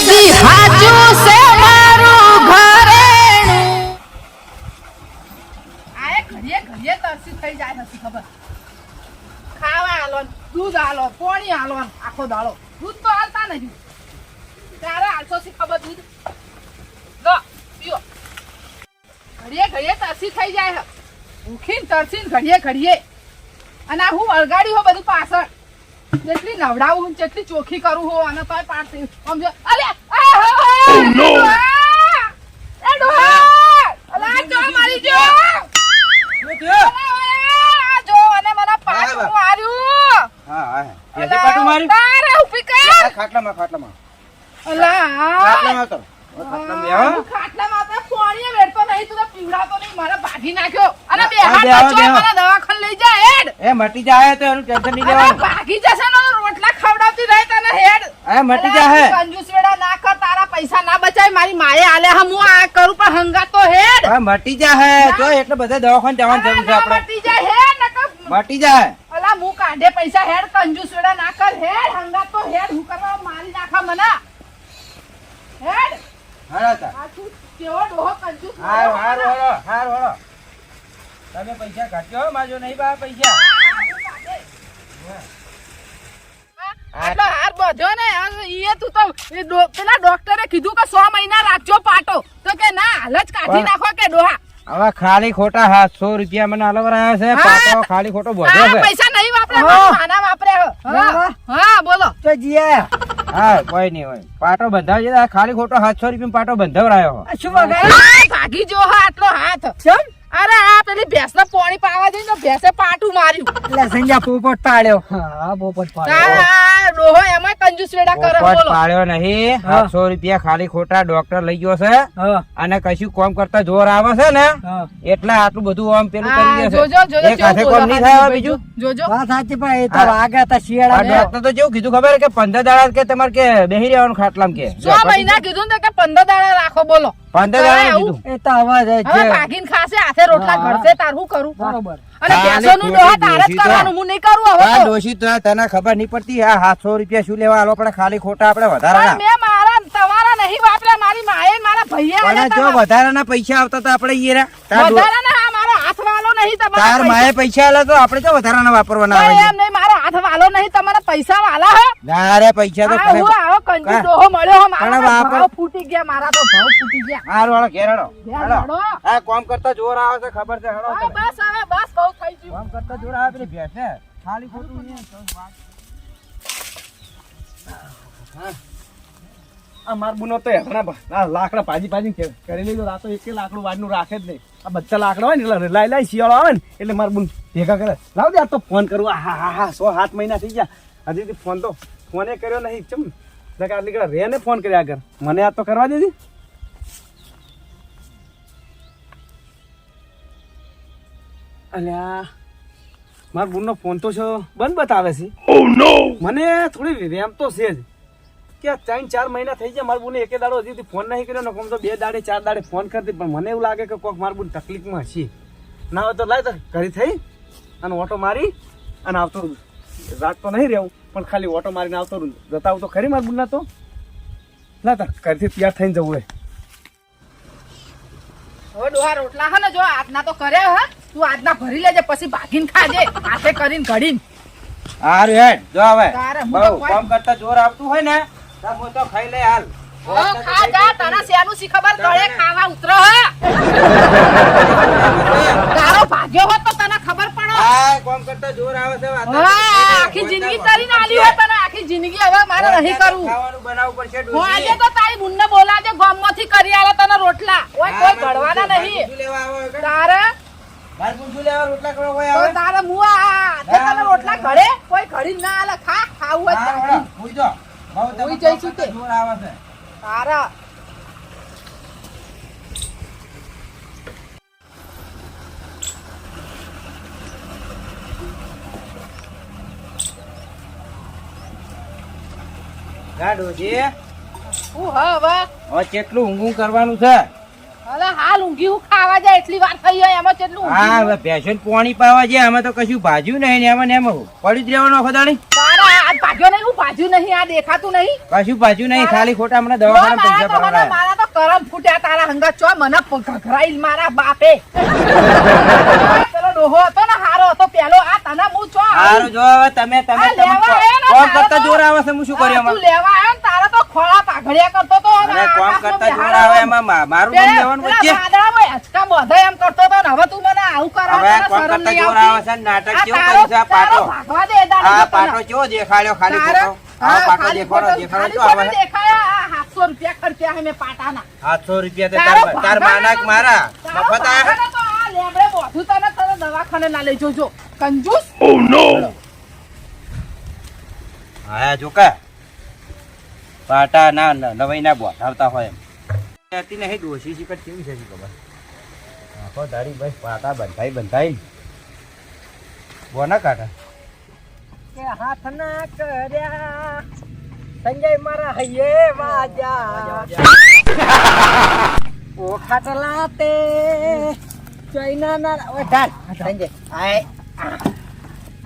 જદી હાચું છે મારું ઘરેણું તરસી થઈ જાય નથી ખબર. ખાવા આલો ને, દૂધ આલો, પાણી આલો ને, આખો દાડો. દૂધ તો હાલતા નથી ત્યારે હાલશો છે ખબર દૂધ? પીઓ. ઘડીએ ઘડીએ તરસી થઈ જાય ભૂખીને તરસીને ઘડીએ ઘડીએ. અને આ હું અળગાડી હો બધું પાછળ. જેટલી નવડાવું હું જેટલી ચોખ્ખી કરું હો અને તોય પાડતી સમજો અલે હો, હો, એ ડોહા! અલા, જો મારી જો. આ જો અને મને પાછું માર્યું હા. હા એટલે પાટું માર્યું તારે ઊભી કર. ખાટલામાં ખાટલામાં. અલા ખાટલામાં હવે ખાટલામાં તો પાણીએ વેડતો નહીં તું તો પીવડાવતો નહીં મારા ભાગી નાખ્યો. અને બે હાથ. મને દવાખાને લઈ મટી જાય તો એનું ટેન્શન નહીં લેવાનું. ભાગી જશે ને રોટલા ખવડાવતી રહે તને હેડ. એ મટી જાય કંજૂસ વેડા ના કર તારા પૈસા ના બચાય મારી માએ આલે હમ હું આ કરું પણ હંગા તો હેડ. હા મટી જાય તો એટલે બધા દવાખાને જવાનું જરૂર છે આપણે. મટી જાય હેડ નકર મટી જાય અલા હું કાઢે પૈસા હેડ કંજૂસ વેડા ના કર હેડ હંગા તો હેડ હું કરવા મારી નાખા મને. હેડ. હાલો તા. આ તું કેવો ડોહો કંજૂસ હારું હારું હાલો હારું તમે પૈસા કાઢજો માજો નહીં બા પૈસા. આટલો હાર બધ્યો ને આ તું તો પેલા ડોક્ટરે કીધું કે સો મહિના રાખજો પાટો. તો કે ના હાલ જ કાઢી નાખો કે ડોહા. હવે ખાલી ખોટા સાતસો રૂપિયા મને અલગ છે હા. પાટો ખાલી ખોટો બધો છે. પૈસા નહીં વાપરે હા. વાપરે હા હા બોલો. તો જીયા. હા કોઈ નહીં હોય. પાટો બંધાવ છે ખાલી ખોટો સાતસો રૂપિયા પાટો બંધાવરાયો. શું ભાગી જો હા આટલો હાથ. અરે આ પેલી ભેંસ ને પાણી પાવા જઈને ભેંસે પાટું માર્યું. તારા આ ડોહો એમાં કંજૂસ વેડા કરે પોપટ પાડ્યો નહીં. સાતસો રૂપિયા ખાલી ખોટા ડોક્ટર લઈ ગયો છે. અને કશું કોમ કરતા જોર આવે છે ને એટલે આટલું બધું આમ પેલું કરી જોજો એક હાથે કોમ નહીં બીજું? જોજો. આ ડોક્ટર તો કેવું કીધું ખબર કે પંદર દાડા કે તમારે કે બેહી રહેવાનું ખાટલામાં કે. સો મહિના કીધું ને કે પંદર દાડા રાખો બોલો. પંદર હવે ખાશે હાથે રોટલા ઘડશે તાર કરું? અને ભેંસોનું ખોટી ડોહા તારે જ કરવાનું હું નહીં કરું હવે આ તો. તો તને ખબર નહીં પડતી આ સાતસો રૂપિયા શું લેવા આલો પડે ખાલી ખોટા આપણે વધારાના મેં મારા તમારા નહીં વાપર્યા મારી માએ મારા ભૈયા પણ જો વધારાના પૈસા આવતા તો આપણે ઈ રહ્યા. તાર ડો- વધારાના હા, મારો હાથ વાલો નહીં તમારા તાર માએ પૈસા આલે તો આપણે તો વધારાના વાપરવાના આવે એમ નહીં મારો હાથ વાલો નહીં તમારા પૈસા વાલા હે ના રે પૈસા તો હું આવો કંજૂસ ડોહો મળ્યો હો મારા પણ તો વાપર- ભાવ ફૂટી ગયા મારા તો ભાવ ફૂટી ગયા હારું હાલો, ઘેર હેડો. ઘેર હેડો. હેડો. આ કોમ કરતા જોર આવે છે ખબર છે બસ બહુ થઈ ગયું. કોમ કરતા જોર આવે ભેંસ ને. ખાલી ખોટું નહીં. આ માર બુનો તો આ લાકડા પાજી પાજી કરી લીધું આ રાતો એક લાકડું વાડનું રાખે જ નહીં. આ બધા લાકડા હોય ને એટલે લાઈ લાઈ શિયાળો આવે ને એટલે માર બુન ભેગા કરે. લાવ દે આ તો ફોન કરું. આ હા હા હા સો સાત મહિના થઈ ગયા. હજી ફોન તો ફોને કર્યો નહીં. ચમ આટલી કડા રેને ફોન કર્યા આગળ. મને આ તો કરવા દેજે. અલ્યા માર બુનનો ફોન તો છે બંધ બતાવે છે. મને થોડી રેમ તો છે જ. કે ત્રણ ચાર મહિના થઈ ગયા મારું બુને એકે દાડો હજી ફોન નહીં કર્યો ને કોમ તો બે દાડે ચાર દાડે ફોન કરતી પણ મને એવું લાગે કે કોક મારું બુન તકલીફમાં છે ના હોય તો લાય તો ઘરે થઈ અને ઓટો મારી અને આવતો રાત તો નહીં રહેવું પણ ખાલી ઓટો મારીને આવતો રહું. જતા આવું તો ખરી મારું બોનના તો? ના તા ઘરથી તૈયાર થઈને જવું હોય. હવે ડોહા રોટલા હે ને જો આજના તો કર્યા હે. તું આજના ભરી લેજે પછી ભાગીને ખાજે. હાથે કરીને ઘડીને. હારું હેડ. જો હવે. બહુ કામ કરતા જોર આવતું હોય ને તો હું તો ખાઈ લે હાલ. ઓ ખા જા તને શેનું સી ખબર? ગળે ખાવા ઉતરો હે. તારો ભાગ્યો હોત તો તને ખબર પડો હા કામ કરતા જોર આવે છે વાત આખી જિંદગી તારી નાલી હોય તને આખી જિંદગી હવે મારે નહીં કરવું. ખાવાનું બનાવવું પડશે હું. આજે તો તારી મુન્ને બોલાજે ગામમાંથી કરી આલે તને રોટલા. ઓય કોઈ હા, નહીં? તારે મારે પૂછું લેવા રોટલા કરવા કોઈ આવે? તારે મું તને રોટલા ઘડે કોઈ ઘડી ના આલે ખા ખાવું હોય હા, તો વળો, હુઈ જાઓ. બહુ તમે જઈશું તે. જોર આવે છે તારા હા, ડોશી. હું હવે હવે કેટલું ઊંઘું કરવાનું છે હવે હાલ ઊંઘી હું ખાવા જાય એટલી વાર થઈ હોય એમાં કેટલું હા હવે ભેંસોને પાણી પાવા છે અમે તો કશું ભાજ્યું નહીં ને એમાં ને એમાં જ રહેવાનું આખો તારા આજ ભાગ્યો નહીં હું ભાજ્યું નહીં આ દેખાતું નહીં. કશું પાછું નહીં ખાલી ખોટા હમણાં દવાખાના પૈસા મને ભરવાના. મારા તો કરમ ફૂટ્યા તારા હંગા ચો મને ઘઘરાઈ મારા બાપે. પેલો ડોહો હતો ને હારો હતો પેલો આ તને હું ચો જો તમે તમે કરતા જોર આવે છે હું શું કર્યું તું લેવા આવ્યો ખોળા પાઘડિયા કરતો તો અને કોમ કરતા જોર બિહાર આવે હતો. એમાં મારું નામ લેવાનું પેલા વચ્ચે વાદળામાં હિંચકા બાંધે એમ કરતો તો હવે તું મને આવું કરવા હવે કોમ કરતા નહીં જોર આવતી? આવે છે નાટક કેવું કર્યું છે? આ પાટો? ભાગવા દે આ પાટો કેવો દેખાડ્યો? ખાલી તારે- આ પાટો દેખાડો દેખાડો. તો આવે દેખાયા. 700 રૂપિયા ખર્ચ્યા છે મેં પાટાના. સાતસો રૂપિયા તો તાર તાર માનાક મારા. મફત આયા તો આ લેબડે બોધું તને તને દવાખાને ના લઈ જોજો. કંજૂસ? આયા જોકા પાટા ના નવાઈ ના બોટાવતા હોય એમ. હતી ને દોષી છે પણ કેવી છે શી ખબર? આખો દાડી ભાઈ પાટા બંધાઈ બંધાઈ. બોના કાઢા કે હાથ ના કર્યા. સંજય મારા હૈયે વાજા. ઓ ખાટલા તે ચૈના ના ઓય ધાર સંજય આય.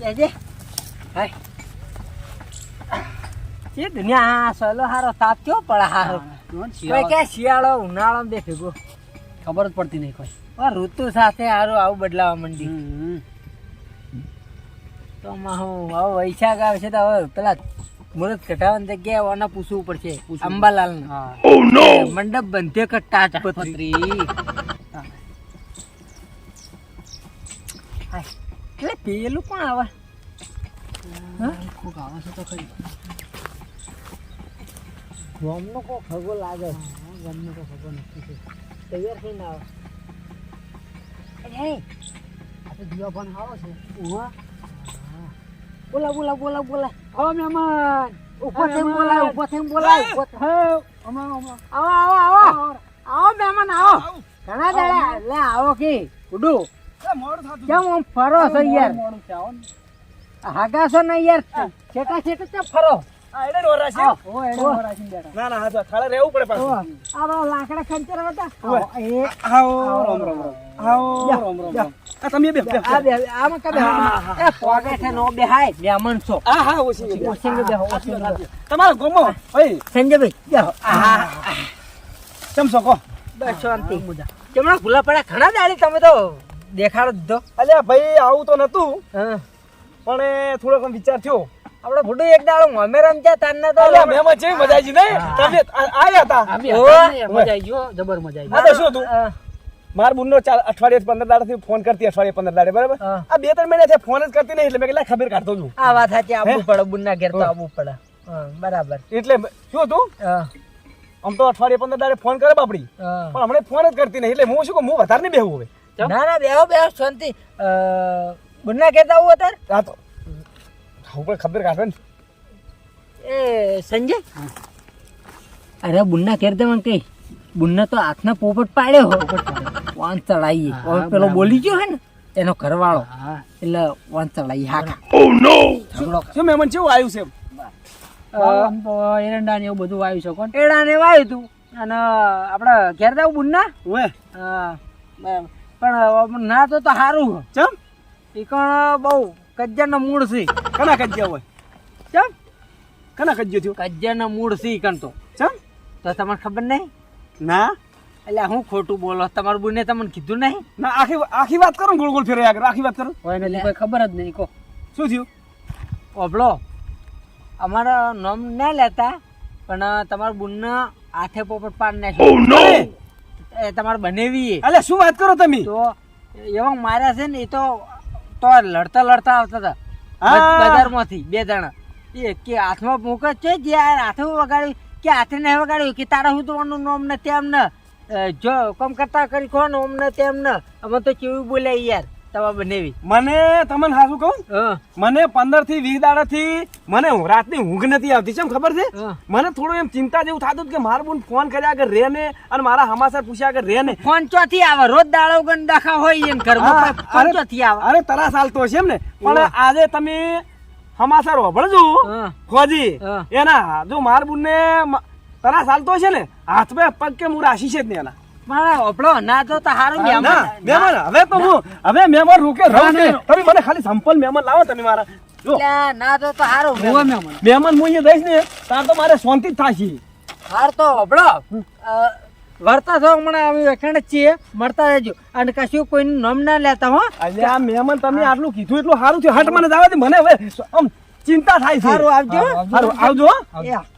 જેજે હાય. જે દુનિયા સહેલો હારો તાપ કયો પડે હારો? કોઈ કે શિયાળો ઉનાળો દેખેગો ખબર જ પડતી નહીં કોઈ. પણ ઋતુ સાથે હારું આવું બદલાવા માંડી તો માં હું હવે વૈશાખ આવશે તો હવે પેલા મુરત કઢાવવાની જગ્યાએ ઓના પૂછવું પડશે અંબાલાલ મંડપ બંધ્યો કે તાજપત્રી એટલે પેલું પણ આવે? કોક આવે છે તો ખરી. ગોમનો કો ખગો લાગે ગમનો કો ખબર નથી તૈયાર થઈને આવે અરે હે આ તો જીવા પણ આવો છે ઉવા બોલા બોલા બોલા બોલા આવો મહેમાન ઉપર થઈને બોલાય ઉપર થઈને બોલાય ઉપર થઈને. હમણાં હમણાં આવો આવો આવો આવો મહેમાન આવો ઘણા દાડા લે આવો કે ઉડુ કેમ આમ ફરો છો યાર છે હાગા છો ને યાર છેટા છેટા ફરો તમારો ગોમો સંજયભાઈ બસ શાંતિ. કેમણા ભૂલા પડ્યા ઘણા દાડી તમે તો દેખાડો દીધો. અલ્યા ભાઈ આવું તો નતું. હા. પણ થોડોક વિચાર થયો. આપણે ભૂડું એક દાડો અમે રમતા તારના તો અલ્યા મહેમાન છે મજા આવી ને? તમે આયા હતા ને, મજા આવી ગયો જબર મજા આવી તો શું તું માર બુનનો ચાર અઠવાડિયે પંદર દાડાથી ફોન કરતી અઠવાડિયે પંદર દાડે બરાબર? આ બે ત્રણ મહિના ફોન જ કરતી નહીં એટલે મેં કીધું ખબર કાઢતો છું. આ વાત સાચી આવવું? પડે બુનના ઘેર તો આવવું પડે. બરાબર. એટલે શું તું આમ તો અઠવાડિયે પંદર દાડે ફોન કરે બાપડી. પણ હમણાં ફોન જ કરતી નહીં એટલે હું શું કહું હું વધારે નહીં બેહું હવે. ના ના બેહો બેહો શાંતિ. બુનના ઘેર તો આવું અત્યારે? હા તો હું પણ ખબર કાઢે ને. એ સંજય? અરે બુન્ના કેર દે મને કઈ. બુનને તો હાથના પોપટ પાડ્યો. હો વાન ચડાઈએ. પેલો બોલી ગયો હે ને એનો ઘરવાળો. હા. એટલે વાન ચડાઈએ. હાકા શું મહેમાન કેવું આવ્યું છે આમ તો એરંડા ને એવું બધું વાવ્યું છે કોણ? એરંડા ને વાયું તું. અને આપણે ઘેર તો બુન્ના? ઓએ હા પણ ના તો તો સારું ચમ? એ કણ બહુ કજ્જાનો મૂળ સિંહ. કના કજ્જા હોય? ચમ? કના કજ્યો થયો? કજ્જાનો મૂળ સિંહ ઈ ચમ? તો તમને ખબર નહીં? ના. એટલે હું ખોટું બોલો? તમારું બુને તમને કીધું નહીં? ના આખી આખી વાત કરો ગોળ ગોળ ફેરે આગળ? આખી વાત કરો? હોય ને કોઈ ખબર જ નહીં કો શું થયું? ઓબળો અમારા નામ ના લેતા પણ તમારા બુનના હાથે પોપટ પાડ નાખ્યો. એ તમારે બનેવી એટલે શું વાત કરો તમે? તો એવા માર્યા છે ને એ તો તો લડતા લડતા આવતા હતા. બજારમાંથી બે જણા. એ કે હાથમાં મૂકે છે જે હાથે વગાડ્યું કે હાથે નહીં વગાડ્યું કે તારા શું તમારું નામ ને તેમ ને. જો કમ કરતા કરી કોણ ઓમ ને તેમ ને. અમે તો કેવું બોલ્યા યાર. તમારે બનેવી. મને તમને હાસું કહું? મને પંદરથી વીસ દાડા થી મને રાતની ઊંઘ નથી આવતી. છે ખબર છે? મને થોડું એમ ચિંતા જેવું થતું કે મારા બોન ફોન કર્યા કે રે ને અને મારા હમાસર પૂછ્યા આગળ રે ને. ફોન ચોથી આવે. રોજ દાડો ગન દાખા હોય એમ ઘરમાં. ફોન અરે- ચોથી આવે. અરે તરાસ હાલતો છે એમ ને. પણ આજે તમે હમાસર હોભળજો. ખોજી એના જો માર બુન ને તરાસ હાલતો છે ને હાથ પગ કે હું રાશી છે જ ને એના. મારા ઓપડો ના તો તો હારું મહેમાન મહેમાન હવે તો હું હવે મહેમાન રૂકે રહું કે તમે મને ખાલી સંપલ મહેમાન લાવો તમે મારા. જો. ના તો તો હારું હોવે મહેમાન. મહેમાન હું અહીંયા દઈશ ને તાર તો મારે શાંતિ જ થશે હાર તો હબળો વર્તા છો હમણાં અમે વેખાણ છીએ. મળતા રહેજો. અને કશું કોઈનું નામ ના લેતા હો. આ મહેમાન તમે આટલું કીધું એટલું સારું થયું. હટ મને જવા દે મને હવે આમ ચિંતા થાય છે. સારું આવજો. સારું આવજો હો.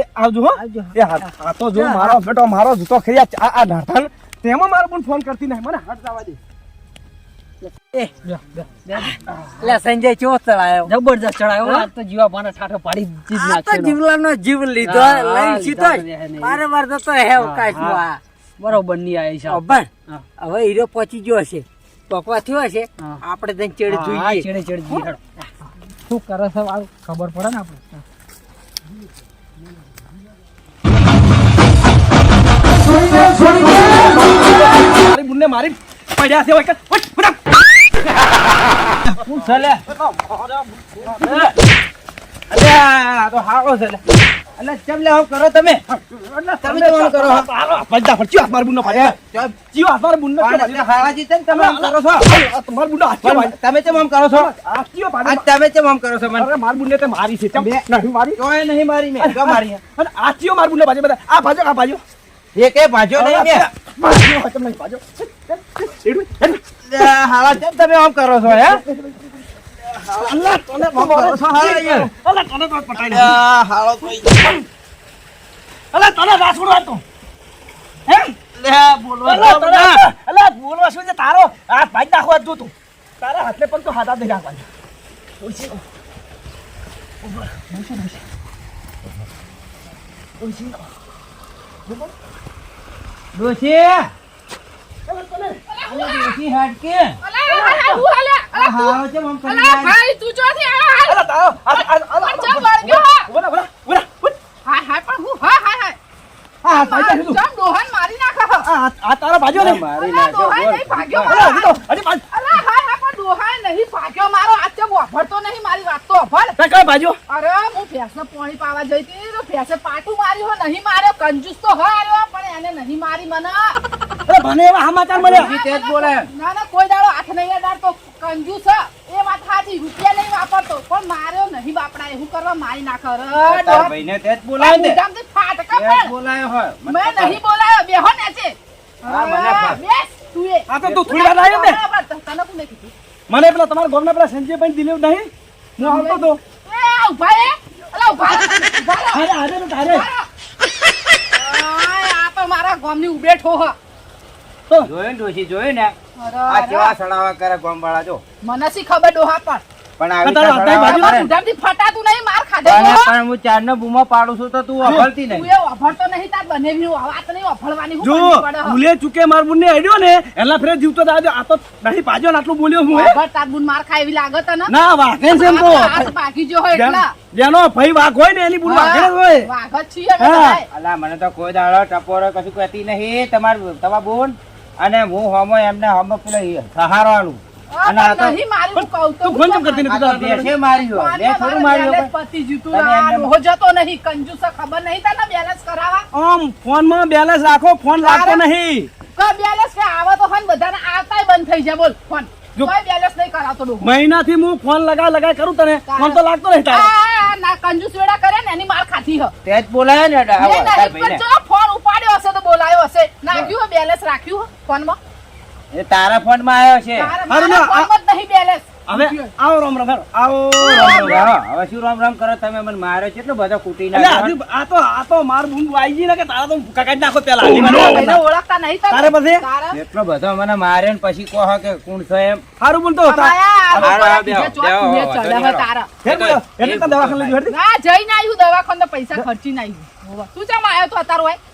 એ આવજો હો. એ હા તો જો મારો બેટો મારો જૂતો ખરી આ નાથાન. તેમાં મારો પણ ફોન કરતી નહીં મને હાથ જવા દે. સંજય ચેવો ચડાયો? જબરજસ્ત ચડાયો તો જીવા પાના ઠાઠો પાડી જ નાખ્યો જીવલાનો જીવ લીધો સીધો જ. મારે વાર તો હે અવકાશમાં બરોબરની આવી છે. હવે હીરો પહોંચી ગયો હશે. પકવા થયો હશે. આપણે તને ચેડે જોઈએ. ચેડે ચેડે શું કરે છે ખબર પડે ને આપણે? બુનને મારી પડ્યા છે ઓય? અલ્યા, તો હારો અલ્યા, ચમ લે કરો તમે. તમે તો કરો. હાથ મારી હાથ મારી છે તમે આમ કરો છો. આ તમારી હાથ તમે ચમ આમ કરો છો? બાજ્યો? આ ચિયો તમે ચમ આમ કરો છો મને? અરે મારી બુનને તે મારી છે. ચમ નહીં મારી. કોઈ નહીં મારી મેં. મારી. અને મારી બુનને બધા. આ ભાજો આ ભાજો. એ કે ભાજો નહીં મેં ભાજો એડું. અલ્યા, તમે આમ કરો છો હે અલ્લા, તને છો હારા યાર અલ્લા, તને તો પટાઈ નાખ્યો. હાલો કોઈ અલ્લા, તને રાસડું હતું. હે? લે બોલવા તો દો તને- બોલવા શું છે તારો આ ભાઈ નાખવા જ જોતું તારા હાથને પણ તો હાથ દે નહીં નાખવાના. ઓછી. ઓછી, ઓછી. ઓછી. ડોશી ડોશી હટકે. આ હારો કરી ભાઈ, તું ચમ. ઊભો ઊભો ઊભો. હાય, હાય, પણ હું, હા, હાય, હાય. આ ભાઈ ચમ મારી નાખે, હા. આ આ તારા ભાજો ને મારી નાખ્યો, ડોહાએ નહીં ભાગ્યો, અલ્લા, હા. તો, હાય, પણ નહીં ભાગ્યો મારો. આજ ચમ વાપરતો નહીં મારી વાત તો. કાંઈ અરે હું ભેંસને પાણી પાવા જઈ હતી તો ભેંસે પાટું માર્યું હો, નહીં માર્યો કંજૂસ તો હોય આર્યો, પણ એને નહીં મારી મને અરે મને એવા સમાચાર મળ્યા તે જ બોલે. ના ના કોઈ દાડો હાથ નહીં અડાડતો. કંજૂસ એ વાત સાચી રૂપિયા નહીં વાપરતો. પણ માર્યો નહીં બાપડા એવું કરવા મારી નાખે? ભાઈને તે જ બોલાય ને. મોઢામાંથી ફાટકા તે પણ. બોલાયો હોય. મને મેં. નહીં બોલાયો. બેહો છે હા, મને બેસ તું એ. આ તો તું થોડી વાર આવ્યો ને. તને કોને કીધું? મને પેલા તમારા ગામના પેલા સંજયભાઈ દિલેવ નહીં? હું આવતો તો. એ, ઊભા એ. અલા, ઊભા રહો, અરે અરે તારે આ તો મારા ગામની ઉબેઠો હ. જોયું ડોશી જોયું ને? આ કેવા સડાવા કરે ગોમવાળા જો. મને શી ખબર ડોહા પણ? પણ આવી તારા રીતે હાથે સડાવા બાજુ કરે. તમારા ને. મોઢામાંથી ફટાતું નહીં માર ખાધે પણ તો. પણ હું બૂમો પાડું છું તો તું અભળતી નહીં. એ અભળતો નહીં તાર બનેવી વાત નહીં અભળવાની જો કરવી પડે. હ. ભૂલે ચૂકે માર બુનને અડ્યો ને એલા ફેરે જીવતો તો આ તો નહીં પાજો ને આટલું બોલ્યો હું અભળ તાર બુન માર ખાય એવી લાગે તને? ના વાઘે છે એમ તો. હાથ ભાગી હોય એટલા. જેનો ભાઈ વાઘ હોય ને એની બુન વાઘે હોય. વાઘ જ છીએ અમે હા. બધાય. અલા મને તો કોઈ દાડો ટપોરો કશું કહેતી નહીં તમાર તમાર બોન. અને હું હોમો એમને હોમો પેલો સહારવાનું સહારો આલું અને આ તો- નહીં મારી હું કહું તો તું ફોન કેમ કરતી નથી બેસે મારી બે થોડું અમારે મારી બેલેન્સ જીતું તમે આ જતો નહીં કંજૂસ ખબર નહીં તને બેલેન્સ કરાવવા? આમ ફોનમાં બેલેન્સ રાખો ફોન લાગતો નહીં. ક બેલેન્સ કે આવે તો હન બધાને બંધ થઈ જાય. બોલ ફોન. જો- કોઈ બેલેન્સ નહીં કરાવતો ડોહો. મહિનાથી હું ફોન લગા લગા કરું તને ફોન તો લાગતો નહીં તારે. ના કંજૂસ વેડા કરે ને એની માર ખાધી હ. તે જ બોલાય ને તાર ભાઈને. જો ફોન ઉપાડ્યો હશે તો બોલાયો હશે. નાખ્યું બેલેન્સ રાખ્યું ફોન ફોનમાં. એ તારા ફોનમાં આવ્યો છે. મારા ફોનમાં નહીં બેલેન્સ હવે આવો રામ રામ આવો રામ રામ. હવે શું રામ રામ કરો? તમે મને માર્યો કેટલો બધો કૂટી એટલે નાખ્યો? આ તો આ તો માર ભૂંગ વાઈ ગઈ ને કે તારા તો કકાઈ નાખો પેલા. મને ઓળખતા નહીં? તારે પછી? એટલો બધો મને મારે ને પછી કહો કે કોણ છે એમ? સારું બોલતો એટલે?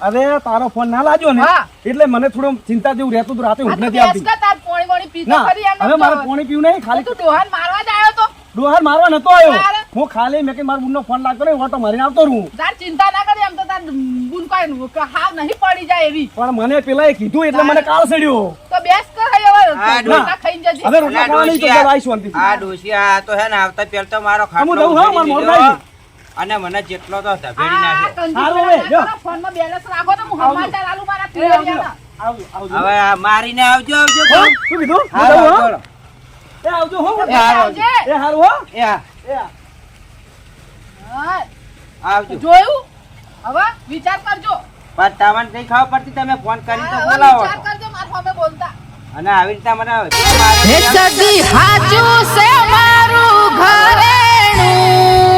અરે તારો. ફોન ના લાગ્યો ને એટલે મને થોડું ચિંતા જેવું રહેતું હતું રાતે ઊંઘ નથી આવતી. કે પોણી પીતો ફરી એમ હવે મારે. પાણી પીવું નહીં ખાલી તું ડોહાને મારવા જ આવ્યો તો ડોહાર મારવા નતો આવ્યો હું ખાલી મેં કે મારા બુનનો ફોન લાગતો નહીં ઓટો મારીને આવતો રહું તાર ચિંતા ના કરી એમ તો તાર બુન કોઈ કે હાવ નહીં પડી જાય એવી પણ મને પેલા કીધું એટલે મને કાળ સડ્યો તો બેસ કર હવે હા, રોટલા ખાઈ જજે. હવે રોટલા અલા, ખાવાની તો આવીશું શાંતિથી. આ આ તો હે ને આવતા પેલ તો મારો ખાટલો હું હા, મારો મોર મોઢું અને મને જેટલો તો ધભેડી નાખ્યો હારું હવે, ફોનમાં બેલેન્સ રાખો તો હું આવજો. તાર આલુ મારા આવજો. હવે મારીને આવજો આવજો શું કીધું? એ આવજો હો. એ હારું હો. એ હા. આવજો. જોયું? હવે વિચાર કરજો. પણ તમને નહીં ખાવા પડતી તમે ફોન કરી તો બોલાવો વિચાર કરજો મારા સામે બોલતા. અને આવી રીતે મને હે સદી હાચું સે મારું ઘરેણું.